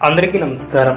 అందరికీ నమస్కారం.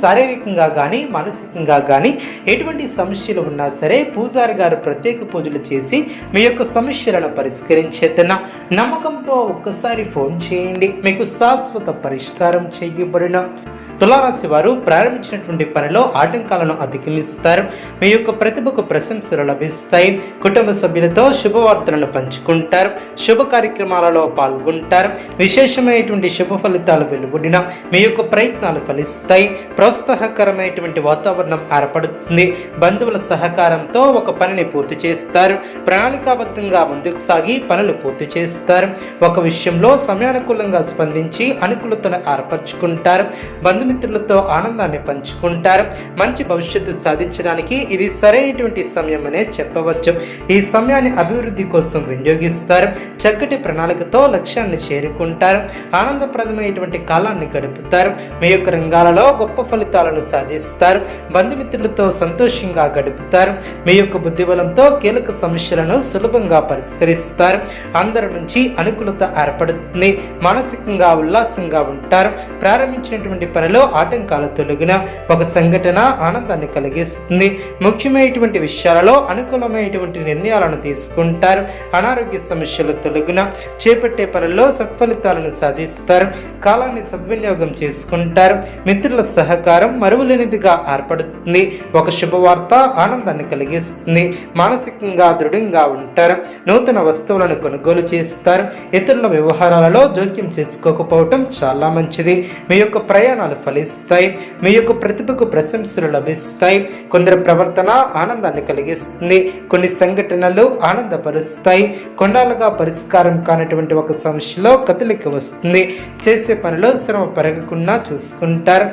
శారీరకంగా కానీ మానసికంగా కానీ ఎటువంటి సమస్యలు ఉన్నా సరే పూజారి గారు ప్రత్యేక పూజలు చేసి మీ యొక్క సమస్యలను పరిష్కరించేతన నమ్మకంతో ఒక్కసారి ఫోన్ చేయండి. మీకు శాశ్వత పరిష్కారం చేయబడిన తులారాశి వారు ప్రారంభించినటువంటి పనిలో ఆటంకాలను అధిగమిస్తారు. మీ యొక్క ప్రతిభకు ప్రశంసలు లభిస్తాయి. కుటుంబ సభ్యులతో శుభవార్తలను పంచుకుంటారు. శుభ కార్యక్రమాలలో పాల్గొంటారు. విశేషమైనటువంటి శుభ ఫలితాలు వెలువడిన మీ యొక్క ప్రయత్నాలు ఫలిస్తాయి. ప్రోత్సాహకరమైనటువంటి వాతావరణం ఏర్పడుతుంది. బంధువుల సహకారంతో ఒక పనిని పూర్తి చేస్తారు. ప్రణాళికాబద్ధంగా ముందుకు సాగి పనులు పూర్తి చేస్తారు. ఒక విషయంలో సమయానుకూలంగా స్పందించి అనుకూలతను ఏర్పరచుకుంటారు. బంధుమిత్రులతో ఆనందాన్ని పంచుకుంటారు. మంచి భవిష్యత్తు సాధించడానికి ఇది సరైనటువంటి సమయం అనే చెప్పవచ్చు. ఈ సమయాన్ని అభివృద్ధి కోసం వినియోగిస్తారు. చక్కటి ప్రణాళికతో లక్ష్యాన్ని చేరుకుంటారు. ఆనందప్రదమైనటువంటి కాలాన్ని గడుపుతారు. మీ యొక్క రంగాలలో గొప్ప ఫలితాలను సాధిస్తారు. బంధుమిత్రులతో సంతోషంగా గడుపుతారు. మీ యొక్క బుద్ధిబలంతో కీలక సమస్యలను సులభంగా పరిష్కరిస్తారు. అందరి నుంచి అనుకూలత ఏర్పడుతుంది. మానసికంగా ఉల్లాసంగా ఉంటారు. ప్రారంభించినటువంటి పనిలో ఆటంకాలు తొలగిన ఒక సంఘటన ఆనందాన్ని కలిగిస్తుంది. ముఖ్యమైనటువంటి విషయాలలో అనుకూలమైనటువంటి నిర్ణయాలను తీసుకుంటారు. అనారోగ్య సమస్యలు తొలగిన చేపట్టే పనుల్లో సత్ఫలితాలను సాధిస్తారు. కాలాన్ని సద్వినియోగం చేసుకుంటారు. మిత్రుల సహకారం మరువలేనిదిగా ఏర్పడుతుంది. ఒక శుభవార్త ఆనందాన్ని కలిగిస్తుంది. మానసికంగా దృఢంగా ఉంటారు. నూతన వస్తువులను కొనుగోలు చేస్తారు. ఇతరుల వ్యవహారాలలో జోక్యం చేసుకోకపోవటం చాలా మంచిది. మీ యొక్క ప్రయాణాలు ఫలిస్తాయి. మీ యొక్క ప్రతిభకు ప్రశంసలు లభిస్తాయి. కొందరి ప్రవర్తన ఆనందాన్ని కలిగిస్తుంది. కొన్ని సంఘటనలు ఆనందపరుస్తాయి. కొండలుగా పరిష్కారం కానటువంటి ఒక సమస్యలో కదలిక వస్తుంది. చేసే పనిలో శ్రమ పెరగకుండా చూసుకుంటారు.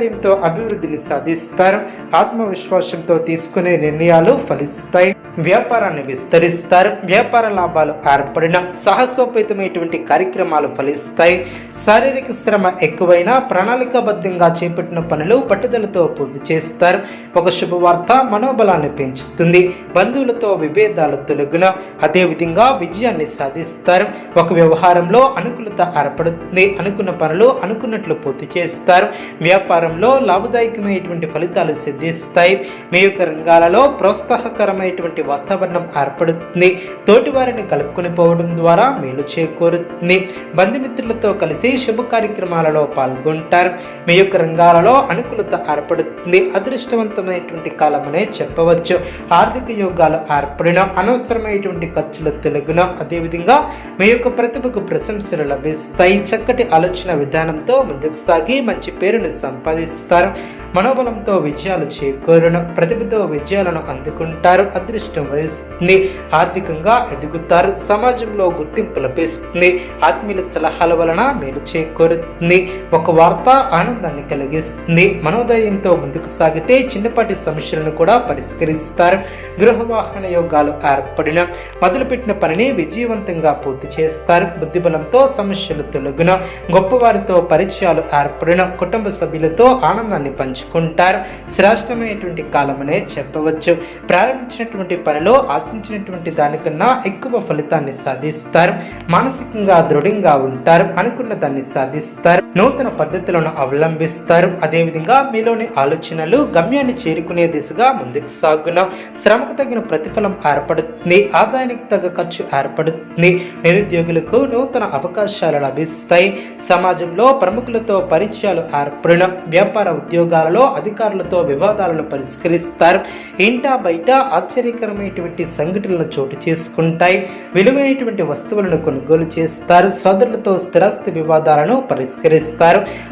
మనోధైర్యంతో అభివృద్ధిని సాధిస్తారు. ఆత్మవిశ్వాసంతో తీసుకునే నిర్ణయాలు ఫలిస్తాయి. వ్యాపారాన్ని విస్తరిస్తారు. వ్యాపార లాభాలు ఏర్పడిన సాహసోపేతమైనటువంటి కార్యక్రమాలు ఫలిస్తాయి. శారీరక శ్రమ ఎక్కువైనా ప్రణాళికాబద్ధంగా చేపట్టిన పనులు పట్టుదలతో పూర్తి చేస్తారు. ఒక శుభవార్త మనోబలాన్ని పెంచుతుంది. బంధువులతో విభేదాలు తొలగిన అదేవిధంగా విజయాన్ని సాధిస్తారు. ఒక వ్యవహారంలో అనుకూలత ఏర్పడుతుంది. అనుకున్న పనులు అనుకున్నట్లు పూర్తి చేస్తారు. వ్యాపారంలో లాభదాయకమైనటువంటి ఫలితాలు సిద్ధిస్తాయి. మీ యొక్క రంగాలలో ప్రోత్సాహకరమైనటువంటి వాతావరణం ఏర్పడుతుంది. తోటి వారిని కలుపుకొని పోవడం ద్వారా మేలు చేకూరుతుంది. బంధుమిత్రులతో కలిసి శుభ కార్యక్రమాలలో పాల్గొంటారు. మీ యొక్క రంగాలలో అనుకూలత ఏర్పడుతుంది. అదృష్టవంతమైనటువంటి కాలమనే చెప్పవచ్చు. ఆర్థిక యోగాలు ఏర్పడిన అనవసరమైనటువంటి ఖర్చులు తెలుగున అదేవిధంగా మీ యొక్క ప్రతిభకు ప్రశంసలు లభిస్తాయి. చక్కటి ఆలోచన విధానంతో ముందుకు సాగి మంచి పేరును సంపాదిస్తారు. మనోబలంతో విజయాలు చేకూరును ప్రతిభతో విజయాలను అందుకుంటారు. అదృష్ట వహిస్తుంది. ఆర్థికంగా ఎదుగుతారు సమాజంలో గుర్తింపు లభిస్తుంది. ఆత్మీయుల సలహాల వలన మేలు చేకూరుతుంది. ఒక వార్త ఆనందాన్ని కలిగిస్తుంది. మనోదయంతో ముందుకు సాగితే చిన్నపాటి సమస్యలను కూడా పరిష్కరిస్తారు. గృహవాహన యోగాలు ఏర్పడిన మొదలుపెట్టిన పనిని విజయవంతంగా పూర్తి చేస్తారు. బుద్ధిబలంతో సమస్యలు తొలగిన గొప్పవారితో పరిచయాలు ఏర్పడిన కుటుంబ సభ్యులతో ఆనందాన్ని పంచుకుంటారు. శ్రేష్టమైనటువంటి కాలమనే చెప్పవచ్చు. ప్రారంభించినటువంటి పనిలో ఆశించినటువంటి దానికన్నా ఎక్కువ ఫలితాన్ని సాధిస్తారు. మానసికంగా దృఢంగా ఉంటారు. అనుకున్న దాన్ని సాధిస్తారు. నూతన పద్ధతులను అవలంబిస్తారు. అదేవిధంగా మీలోని ఆలోచనలు గమ్యాన్ని చేరుకునే దిశగా ముందుకు సాగున శ్రమకు తగిన ప్రతిఫలం ఏర్పడుతుంది. ఆదాయానికి తగ్గ ఖర్చు ఏర్పడుతుంది. నిరుద్యోగులకు నూతన అవకాశాలు లభిస్తాయి. సమాజంలో ప్రముఖులతో పరిచయాలు ఏర్పడిన వ్యాపార ఉద్యోగాలలో అధికారులతో వివాదాలను పరిష్కరిస్తారు. ఇంటా బయట ఆశ్చర్యకరమైనటువంటి సంఘటనలు చోటు చేసుకుంటాయి. విలువైనటువంటి వస్తువులను కొనుగోలు చేస్తారు. సోదరులతో స్థిరాస్తి వివాదాలను పరిష్కరిస్తారు.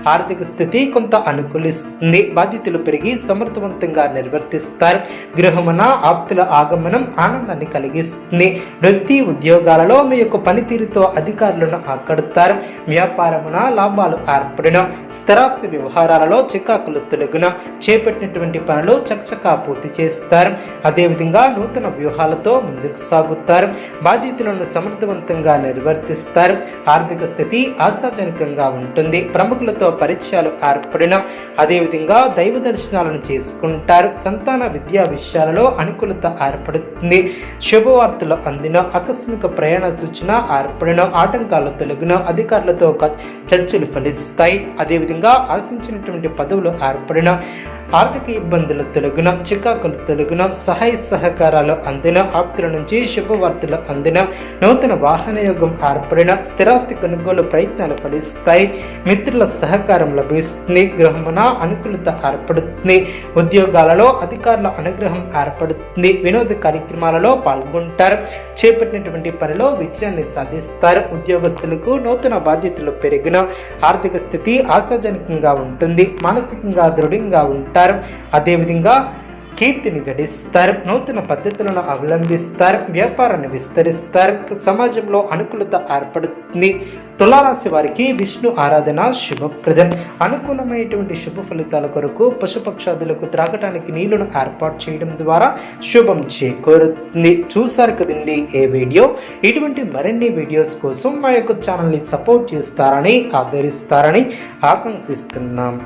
ఆర్థిక స్థితి కొంత అనుకూలిస్తుంది. బాధ్యతలు పెరిగి సమర్థవంతంగా నిర్వర్తిస్తారు. గృహమున ఆప్తుల ఆగమనం ఆనందాన్ని కలిగిస్తుంది. వృత్తి ఉద్యోగాలలో మీ యొక్క పనితీరుతో అధికారులను ఆకడతారు. వ్యాపారమున లాభాలు ఏర్పడిన. స్థిరాస్తి వ్యవహారాలలో చికాకులు తొలగిన. చేపట్టినటువంటి పనులు చకచకా పూర్తి చేస్తారు. అదేవిధంగా నూతన వ్యూహాలతో ముందుకు సాగుతారు. బాధ్యతలను సమర్థవంతంగా నిర్వర్తిస్తారు. ఆర్థిక స్థితి ఆశాజనకంగా ఉంటుంది. ప్రముఖులతో పరిచయాలు ఏర్పడిన అదేవిధంగా దైవ దర్శనాలను చేసుకుంటారు. సంతాన విద్యా విషయాలలో అనుకూలత ఏర్పడుతుంది. శుభవార్తలు అందిన ఆకస్మిక ప్రయాణ సూచన ఏర్పడిన ఆటంకాలు తొలగిన అధికారులతో చర్చలు ఫలిస్తాయి. అదేవిధంగా ఆశించినటువంటి పదవులు ఏర్పడిన ఆర్థిక ఇబ్బందుల తొలగిన చికాకులు తొలగిన సహాయ సహకారాలు అందిన ఆప్తుల నుంచి శుభవార్తలు అందిన నూతన వాహన యోగం ఏర్పడిన స్థిరాస్తి కొనుగోలు ప్రయత్నాలు ఫలిస్తాయి మిత్రుల సహకారం లభిస్తుంది గృహమున అనుకూలత ఏర్పడుతుంది ఉద్యోగాలలో అధికారుల అనుగ్రహం ఏర్పడుతుంది వినోద కార్యక్రమాలలో పాల్గొంటారు చేపట్టినటువంటి పనిలో విజయాన్ని సాధిస్తారు ఉద్యోగస్తులకు నూతన బాధ్యతలు పెరిగిన ఆర్థిక స్థితి ఆశాజనకంగా ఉంటుంది మానసికంగా దృఢంగా ఉంటారు. అదేవిధంగా కీర్తిని గడిస్తారు నూతన పద్ధతులను అవలంబిస్తారు వ్యాపారాన్ని విస్తరిస్తారు సమాజంలో అనుకూలత ఏర్పడుతుంది. తులారాశి వారికి విష్ణు ఆరాధన శుభప్రదం. అనుకూలమైనటువంటి శుభ ఫలితాల కొరకు పశుపక్షాదులకు త్రాగటానికి నీళ్ళను ఏర్పాటు చేయడం ద్వారా శుభం చేకూరుతుంది. చూశారు కదండి ఏ వీడియో? ఇటువంటి మరిన్ని వీడియోస్ కోసం మా యొక్క ఛానల్ని సపోర్ట్ చేస్తారని ఆదరిస్తారని ఆకాంక్షిస్తున్నాం.